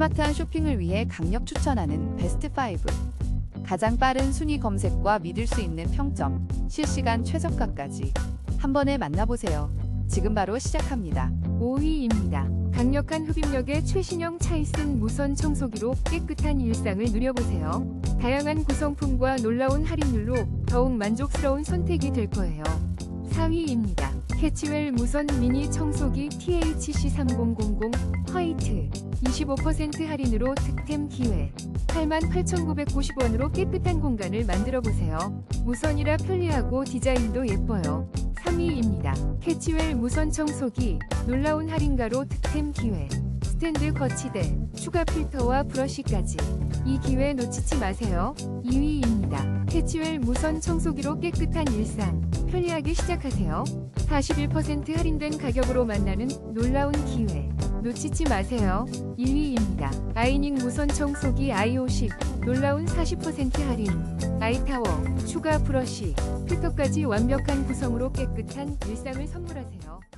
스마트한 쇼핑을 위해 강력 추천하는 베스트 5. 가장 빠른 순위 검색과 믿을 수 있는 평점, 실시간 최저가까지 한 번에 만나보세요. 지금 바로 시작합니다. 5위입니다. 강력한 흡입력의 최신형 차이슨 무선 청소기로 깨끗한 일상을 누려보세요. 다양한 구성품과 놀라운 할인율로 더욱 만족스러운 선택이 될 거예요. 4위입니다. 캐치웰 무선 미니 청소기 THC3000 화이트 25% 할인으로 득템 기회 88,990원으로 깨끗한 공간을 만들어 보세요. 무선이라 편리하고 디자인도 예뻐요. 3위입니다. 캐치웰 무선 청소기 놀라운 할인가로 득템 기회 스탠드 거치대 추가 필터와 브러쉬까지 이 기회 놓치지 마세요. 2위입니다. 캐치웰 무선 청소기로 깨끗한 일상 편리하게 시작하세요. 41% 할인된 가격으로 만나는 놀라운 기회 놓치지 마세요. 1위입니다. 아이닉 무선 청소기 i50 놀라운 40% 할인 아이타워 추가 브러쉬 필터까지 완벽한 구성으로 깨끗한 일상을 선물하세요.